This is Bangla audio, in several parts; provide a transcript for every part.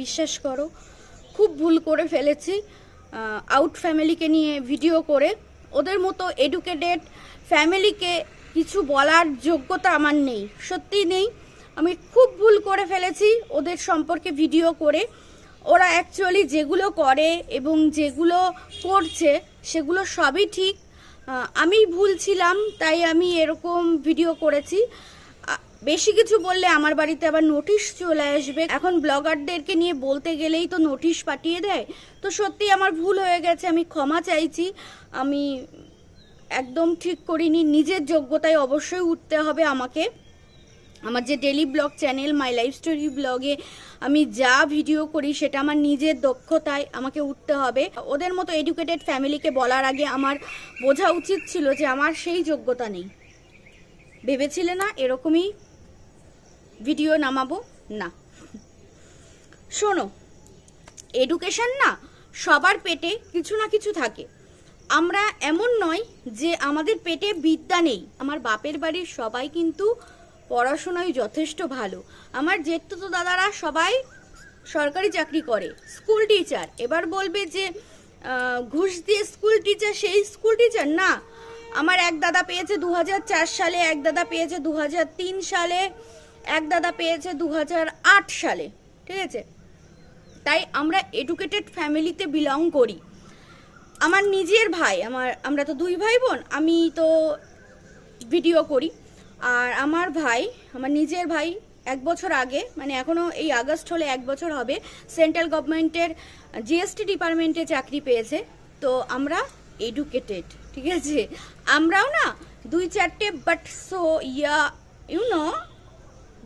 বিশ্বাস করো, খুব ভুল করে ফেলেছি আউট ফ্যামিলিকে নিয়ে ভিডিও করে। ওদের মতো এডুকেটেড ফ্যামিলিকে কিছু বলার যোগ্যতা আমার নেই, সত্যি নেই। আমি খুব ভুল করে ফেলেছি ওদের সম্পর্কে ভিডিও করে। ওরা অ্যাকচুয়ালি যেগুলো করে এবং যেগুলো করছে, সেগুলো সবই ঠিক। আমি ভুল ছিলাম, তাই আমি এরকম ভিডিও করেছি। বেশি কিছু বললে আমার বাড়িতে আবার নোটিশ চলে আসবে। এখন ব্লগারদেরকে নিয়ে বলতে গেলেই তো নোটিশ পাঠিয়ে দেয়। তো সত্যি আমার ভুল হয়ে গেছে, আমি ক্ষমা চাইছি। আমি একদম ঠিক করিনি, নিজের যোগ্যতায় অবশ্যই উঠতে হবে আমাকে। আমার যে daily blog channel my life story ব্লগে আমি যা ভিডিও করি সেটা আমার নিজের দক্ষতায় আমাকে উঠতে হবে। ওদের মতো এডুকেটেড ফ্যামিলিকে বলার আগে আমার বোঝা উচিত ছিল যে আমার সেই যোগ্যতা নেই। ভেবেছিলে না এরকমই ভিডিও নামাবো? না। শোনো এডুকেশন না সবার পেটে কিছু না কিছু থাকে। আমরা এমন নয় যে আমাদের পেটে বিদ্যা নেই। আমার বাপের বাড়ির সবাই কিন্তু পড়াশোনায় যথেষ্ট ভালো। আমার জেঠতো দাদারা সবাই সরকারি চাকরি করে স্কুল টিচার এবার বলবে যে ঘুষ দিয়ে স্কুল টিচার সেই স্কুল টিচার না। আমার এক দাদা পেয়েছে দু হাজার চার সালে, এক দাদা পেয়েছে দু হাজার তিন সালে। এক দাদা পেয়েছে দু হাজার আট সালে, ঠিক আছে? তাই আমরা এডুকেটেড ফ্যামিলিতে বিলং করি। আমার নিজের ভাই, আমার, আমরা তো দুই ভাই বোন আমি তো ভিডিও করি। আর আমার ভাই, আমার নিজের ভাই, এক বছর আগে মানে এখনও এই আগস্ট হলে এক বছর হবে সেন্ট্রাল গভর্নমেন্টের জিএসটি ডিপার্টমেন্টে চাকরি পেয়েছে। তো আমরা এডুকেটেড ঠিক আছে? আমরাও না, দুই চারটে but so yeah you know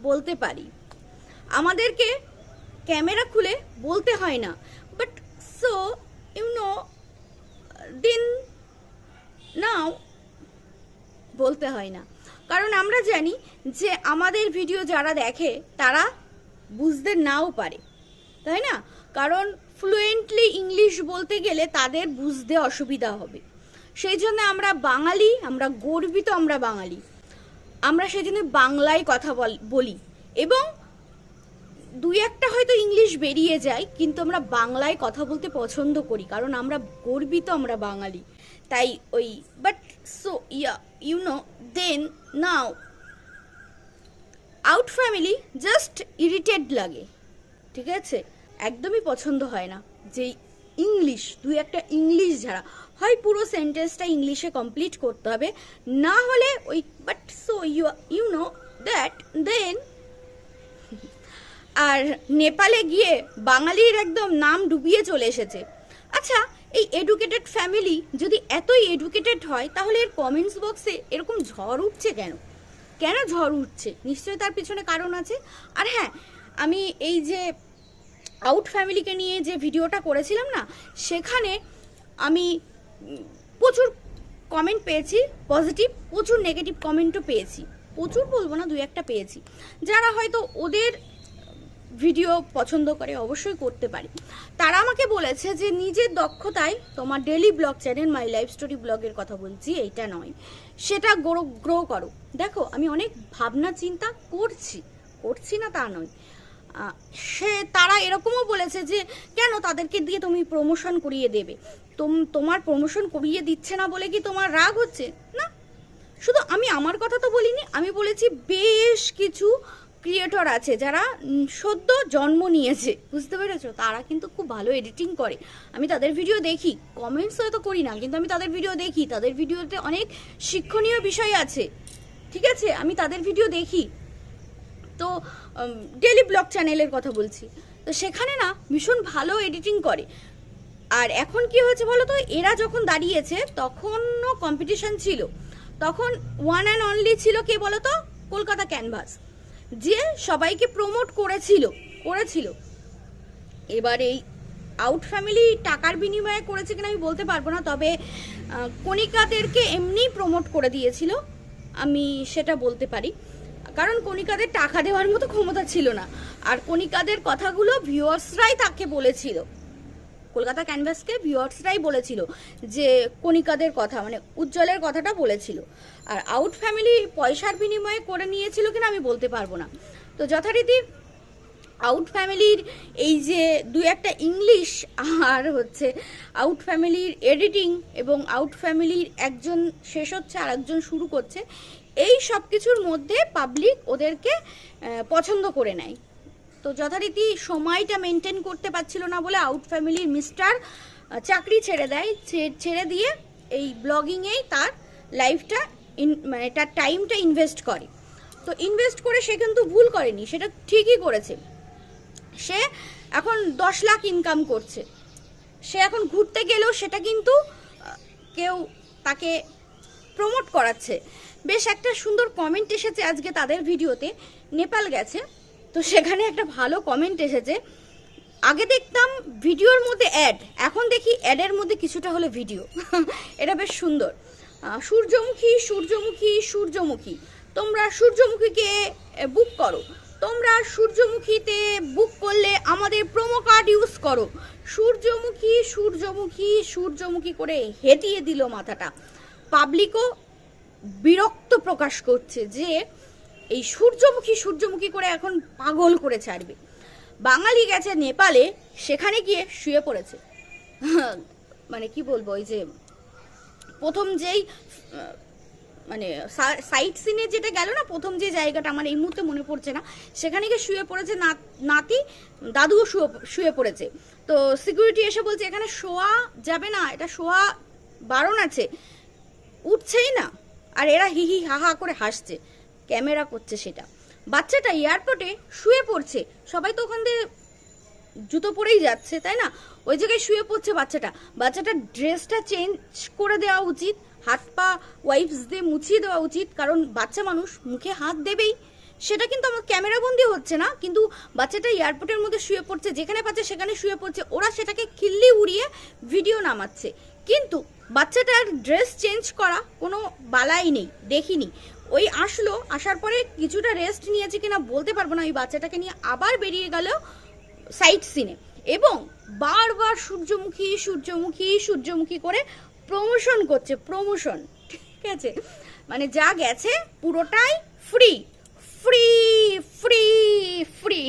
বলতে পারি। আমাদেরকে ক্যামেরা খুলে বলতে হয় না। বাট সো ইউ নো দিন নাও বলতে হয় না। কারণ আমরা জানি যে আমাদের ভিডিও যারা দেখে, তারা বুঝতে নাও পারে। তাই না? কারণ ফ্লুয়েন্টলি ইংলিশ বলতে গেলে তাদের বুঝতে অসুবিধা হবে। সেই জন্য আমরা বাঙালি, আমরা গর্বিত আমরা বাঙালি। আমরা জন্য বাংলায় কথা বল- এবং দুই একটা হয়তো ইংলিশ বেরিয়ে যায়, কিন্তু আমরা বাংলায় কথা বলতে পছন্দ করি, কারণ আমরা গর্বিত আমরা বাঙালি। তাই ওই but so yeah you know then now out family just irritated লাগে, ঠিক আছে? একদমই পছন্দ হয় না যে ইংলিশ, দুই একটা ইংলিশ ছাড়া হয় পুরো সেন্টেন্সটা ইংলিশে কমপ্লিট করতে হবে। না হলে ওই but so you you know that then আর নেপালে গিয়ে বাঙালির একদম নাম ডুবিয়ে চলে এসেছে। আচ্ছা এই এডুকেটেড ফ্যামিলি যদি এতই এডুকেটেড হয়, তাহলে এর কমেন্টস বক্সে এরকম ঝড় উঠছে কেন? কেন ঝড় উঠছে? নিশ্চয়ই তার পিছনে কারণ আছে। আর হ্যাঁ আমি এই যে আউট ফ্যামিলিকে নিয়ে যে ভিডিওটা করেছিলাম না, সেখানে আমি প্রচুর কমেন্ট পেয়েছি পজিটিভ প্রচুর নেগেটিভ কমেন্টও পেয়েছি। প্রচুর বলব না, দুই একটা পেয়েছি। যারা হয়তো ওদের ভিডিও পছন্দ করে অবশ্যই করতে পারি। তারা আমাকে বলেছে যে, নিজের দক্ষতায় তোমার daily blog channel my life story ব্লগের কথা বলছি, এইটা নয়। সেটা গ্রো গ্রো করো। দেখো, আমি অনেক ভাবনা চিন্তা করছি। করছি না তা নয়। সে, তারা এরকমও বলেছে যে, কেন তাদেরকে দিয়ে তুমি প্রমোশন করিয়ে দেবে? তোম, তোমার প্রমোশন করিয়ে দিচ্ছে না বলে কি তোমার রাগ হচ্ছে? না। শুধু আমি আমার কথা তো বলিনি, আমি বলেছি বেশ কিছু ক্রিয়েটর আছে যারা সদ্য জন্ম নিয়েছে। বুঝতে পেরেছ? তারা কিন্তু খুব ভালো এডিটিং করে। আমি তাদের ভিডিও দেখি। কমেন্টস হয়তো করি না, কিন্তু আমি তাদের ভিডিও দেখি। তাদের ভিডিওতে অনেক শিক্ষণীয় বিষয় আছে। ঠিক আছে? আমি তাদের ভিডিও দেখি। তো ডেলি ব্লগ চ্যানেলের কথা বলছি। তো সেখানে না ভীষণ ভালো এডিটিং করে। আর এখন কি হয়েছে বলো তো, এরা যখন দাঁড়িয়েছে তখনও কম্পিটিশন ছিল। তখন ওয়ান অ্যান্ড অনলি ছিল কে বলো তো? কলকাতা ক্যানভাস যে সবাইকে প্রমোট করেছিল করেছিল। এবার এই আউট ফ্যামিলি টাকার বিনিময়ে করেছে কিনা আমি বলতে পারব না, তবে কণিকাদেরকে এমনি প্রমোট করে দিয়েছিল। আমি সেটা বলতে পারি। কারণ কণিকাদের টাকা দেওয়ার মতো ক্ষমতা ছিল না। আর কণিকাদের কথাগুলো ভিউয়ার্সরাই তাকে বলেছিল। কলকাতা ক্যানভাসকে ভিউয়ার্সরাই বলেছিল যে কণিকাদের কথা মানে উজ্জ্বলের কথাটা বলেছিল। আর আউট ফ্যামিলি পয়সার বিনিময়ে করে নিয়েছিল কিনা আমি বলতে পারব না। তো যথারীতি আউট ফ্যামিলির এই যে দু একটা ইংলিশ আর হচ্ছে আউট ফ্যামিলির এডিটিং এবং আউট ফ্যামিলির একজন শেষ হচ্ছে আর একজন শুরু করছে, এই সব কিছুর মধ্যে পাবলিক ওদেরকে পছন্দ করে নেয়। তো যথারীতি সময়টা মেনটেন করতে পারছিল না বলে আউট ফ্যামিলির মিস্টার চাকরি ছেড়ে দেয়। ছেড়ে দিয়ে এই ব্লগিংয়েই তার লাইফটা ইন মানে তার টাইমটা ইনভেস্ট করে। তো ইনভেস্ট করে সে কিন্তু ভুল করেনি, সেটা ঠিকই করেছে। সে এখন দশ লাখ ইনকাম করছে। সে এখন ঘুরতে গেলেও সেটা কিন্তু কেউ তাকে প্রমোট করাচ্ছে। বেশ একটা সুন্দর কমেন্ট এসেছে আজকে তাদের ভিডিওতে। নেপাল গেছে। তো সেখানে একটা ভালো কমেন্ট এসেছে। আগে দেখতাম ভিডিওর মধ্যে অ্যাড এখন দেখি অ্যাডের মধ্যে কিছুটা হলে ভিডিও এটা বেশ সুন্দর। সূর্যমুখী সূর্যমুখী সূর্যমুখী। তোমরা সূর্যমুখীকে বুক করো। তোমরা সূর্যমুখীতে বুক করলে আমাদের প্রোমো কার্ড ইউজ করো। সূর্যমুখী সূর্যমুখী সূর্যমুখী করে হেঁটিয়ে দিল মাথাটা। পাবলিকও বিরক্ত প্রকাশ করছে যে, এই সূর্যমুখী সূর্যমুখী করে এখন পাগল করে ছাড়বে। বাঙালি গেছে নেপালে, সেখানে গিয়ে শুয়ে পড়েছে। মানে কি বলব, ওই যে, প্রথম যেই মানে সাইট সিনে যেটা গেল না, প্রথম যে জায়গাটা আমার এই মুহূর্তে মনে পড়ছে না, সেখানে গিয়ে শুয়ে পড়েছে নাতি দাদুও শুয়ে শুয়ে পড়েছে। তো সিকিউরিটি এসে বলছে, এখানে শোয়া যাবে না, এটা শোয়া বারণ আছে। উঠছেই না। আর এরা হি হি হা হা করে হাসছে। ক্যামেরা করছে সেটা। বাচ্চাটা এয়ারপোর্টে শুয়ে পড়ছে। সবাই তো ওখান দিয়ে জুতো পরেই যাচ্ছে, তাই না? ওই জায়গায় শুয়ে পড়ছে বাচ্চাটা। বাচ্চাটার ড্রেসটা চেঞ্জ করে দেওয়া উচিত। হাত পা ওয়াইপস দিয়ে মুছিয়ে দেওয়া উচিত, কারণ বাচ্চা মানুষ মুখে হাত দেবেই। সেটা কিন্তু আমার ক্যামেরা বন্দি হচ্ছে না, কিন্তু বাচ্চাটা এয়ারপোর্টের মধ্যে শুয়ে পড়ছে, যেখানে পাচ্ছে সেখানে শুয়ে পড়ছে, ওরা সেটাকে খিল্লি উড়িয়ে ভিডিও নামাচ্ছে। কিন্তু বাচ্চাটার ড্রেস চেঞ্জ করা কোনো বালাই নেই, দেখিনি। ওই আসলো, আসার পরে কিছুটা রেস্ট নিয়েছে কিনা বলতে পারব না, ওই বাচ্চাটাকে নিয়ে আবার বেরিয়ে গেল সাইট সিনে এবং বারবার সূর্যমুখী সূর্যমুখী সূর্যমুখী করে প্রমোশন করছে প্রমোশন ঠিক আছে? মানে যা গেছে পুরোটাই ফ্রি ফ্রি ফ্রি ফ্রি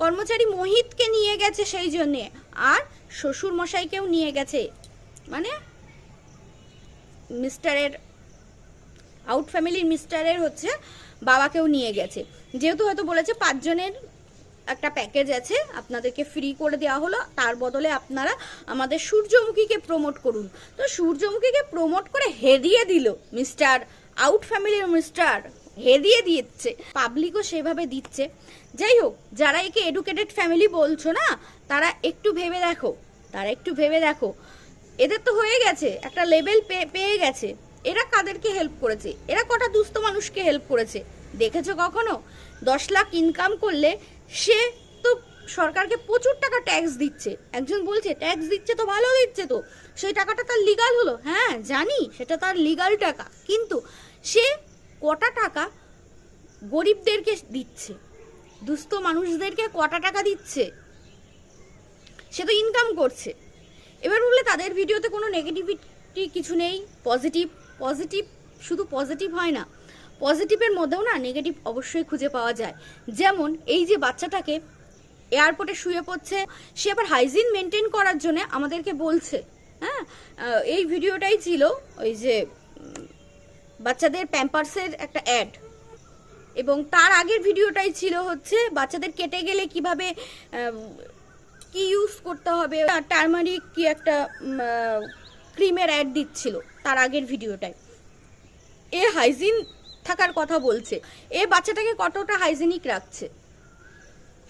কর্মচারী মোহিতকে নিয়ে গেছে সেই জন্যে, আর শ্বশুর মশাইকেও নিয়ে গেছে। মানে মিস্টারের আউট ফ্যামিলির মিস্টারের হচ্ছে বাবাকেও নিয়ে গেছে। যেহেতু হয়তো বলেছে পাঁচজনের একটা প্যাকেজ আছে, আপনাদেরকে ফ্রি করে দেওয়া হলো। তার বদলে আপনারা আমাদের সূর্যমুখীকে প্রমোট করুন। তো সূর্যমুখীকে প্রমোট করে হেদিয়ে দিল মিস্টার আউট ফ্যামিলির মিস্টার হেদিয়ে দিচ্ছে। পাবলিকও সেভাবে দিচ্ছে। যাই হোক, যারা একে এডুকেটেড ফ্যামিলি বলছো না, তারা একটু ভেবে দেখো। তারা একটু ভেবে দেখো। এদের তো হয়ে গেছে, একটা লেভেল পেয়ে গেছে। এরা কাদেরকে হেল্প করেছে? এরা কটা দুস্থ মানুষকে হেল্প করেছে? দেখেছ কখনো? দশ লাখ ইনকাম করলে সে তো সরকারকে প্রচুর টাকা ট্যাক্স দিচ্ছে। একজন বলছে ট্যাক্স দিচ্ছে তো, ভালো দিচ্ছে তো। সেই টাকাটা তার লিগাল হলো। হ্যাঁ জানি, সেটা তার লিগাল টাকা। কিন্তু সে কটা টাকা গরিবদেরকে দিচ্ছে? দুস্থ মানুষদেরকে কটা টাকা দিচ্ছে? সে তো ইনকাম করছে। এবার বললে তাদের ভিডিওতে কোনো নেগেটিভিটি কিছু নেই পজিটিভ পজিটিভ শুধু পজিটিভ হয় না। পজিটিভের মধ্যেও না নেগেটিভ অবশ্যই খুঁজে পাওয়া যায়। যেমন এই যে বাচ্চাটাকে এয়ারপোর্টে শুয়ে পড়ছে, সে আবার হাইজিন মেনটেন করার জন্য আমাদেরকে বলছে। হ্যাঁ এই ভিডিওটাই ছিল ওই যে বাচ্চাদের প্যাম্পার্সের একটা অ্যাড। এবং তার আগের ভিডিওটাই ছিল হচ্ছে বাচ্চাদের কেটে গেলে কীভাবে কি ইউজ করতে হবে। টার্মারিক কি একটা ক্রিমের অ্যাড দিচ্ছিল তার আগের ভিডিওটায় এ হাইজিন থাকার কথা বলছে। এ বাচ্চাটাকে কতটা হাইজিনিক রাখছে?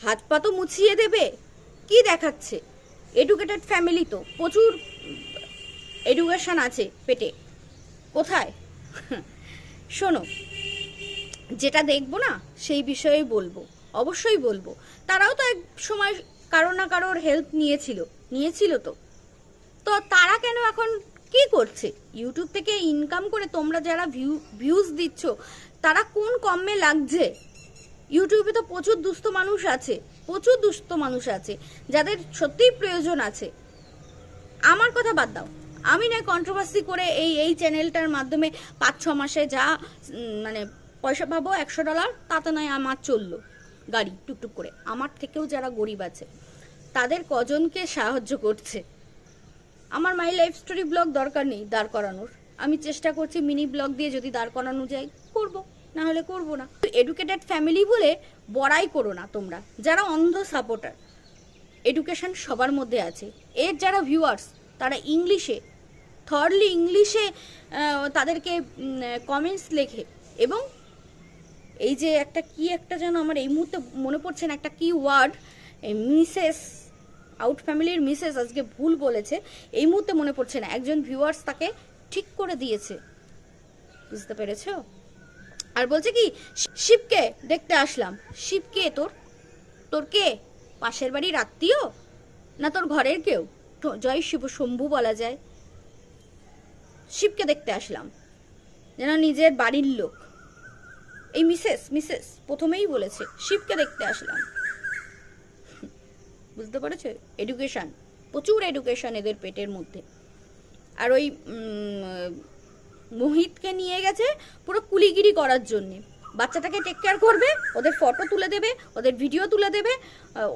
হাত পা তো মুছিয়ে দেবে? কি দেখাচ্ছে? এডুকেটেড ফ্যামিলি তো, প্রচুর এডুকেশন আছে পেটে। কোথায়? শোনো, যেটা দেখব না, সেই বিষয়েই বলব, অবশ্যই বলব। তারাও তো এক সময় কারও না কারোর হেল্প নিয়েছিল নিয়েছিল তো। তো তারা কেন এখন কি করছে? ইউটিউব থেকে ইনকাম করে তোমরা যারা ভিউ ভিউজ দিচ্ছ, তারা কোন কমে লাগছে? ইউটিউবে তো প্রচুর দুস্থ মানুষ আছে, প্রচুর দুস্থ মানুষ আছে, যাদের সত্যিই প্রয়োজন আছে। আমার কথা বাদ দাও। আমি নয় কন্ট্রোভার্সি করে এই এই চ্যানেলটার মাধ্যমে পাঁচ ছ মাসে যা মানে পয়সা পাবো একশো ডলার তাতে নয় আমার চলল গাড়ি টুকটুক করে। আমার থেকেও যারা গরিব আছে, তাদের কজনকে সাহায্য করছে? আমার মাই লাইফ স্টোরি ব্লগ দরকার নেই দাঁড় করানোর। আমি চেষ্টা করছি মিনি ব্লগ দিয়ে যদি দাঁড় করানো যায়, করব। না হলে করব না। এডুকেটেড ফ্যামিলি বলে বড়াই করো না তোমরা। যারা অন্ধ সাপোর্টার এডুকেশন সবার মধ্যে আছে। এর যারা ভিউয়ার্স তারা ইংলিশে থার্ডলি ইংলিশে তাদেরকে কমেন্টস লেখে। এবং এই যে একটা কি একটা যেন আমার এই মুহূর্তে মনে পড়ছে না, একটা কি ওয়ার্ড মিসেস আউট ফ্যামিলির মিসেস আজকে ভুল বলেছে। এই মুহূর্তে মনে পড়ছে না। একজন ভিউয়ার্স তাকে ঠিক করে দিয়েছে। বুঝতে পেরেছ? আর বলছে কি, শিবকে দেখতে আসলাম। শিব কে তোর? তোর কে? পাশের বাড়ির আত্মীয়? না তোর ঘরের কেউ? জয় শিব শম্ভু বলা যায়। শিবকে দেখতে আসলাম। যেন নিজের বাড়ির লোক। এই মিসেস মিসেস, প্রথমেই বলেছে, শিবকে দেখতে আসলাম। বুঝতে পেরেছ? এডুকেশন প্রচুর এডুকেশন এদের পেটের মধ্যে। আর ওই মোহিতকে নিয়ে গেছে পুরো কুলিগিরি করার জন্যে। বাচ্চাটাকে টেক কেয়ার করবে, ওদের ফটো তুলে দেবে, ওদের ভিডিও তুলে দেবে।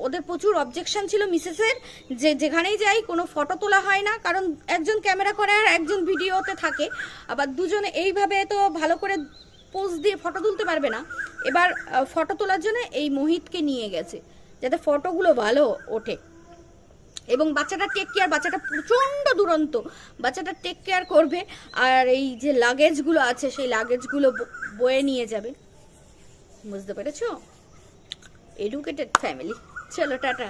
ওদের প্রচুর অবজেকশন ছিল মিসেসের, যে যেখানেই যাই কোনো ফটো তোলা হয় না, কারণ একজন ক্যামেরা করে আর একজন ভিডিওতে থাকে। আবার দুজনে এইভাবে তো ভালো করে পোজ দিয়ে ফটো তুলতে পারবে না। এবার ফটো তোলার জন্য এই মোহিতকে নিয়ে গেছে। যাতে ফটোগুলো ভালো ওঠে। এবং বাচ্চাটা টেক কেয়ার বাচ্চাটা প্রচণ্ড দুরন্ত। বাচ্চাটা টেক কেয়ার করবে আর এই যে লাগেজগুলো আছে, সেই লাগেজগুলো বয়ে নিয়ে যাবে। বুঝতে পেরেছ? এডুকেটেড ফ্যামিলি চলো, টাটা।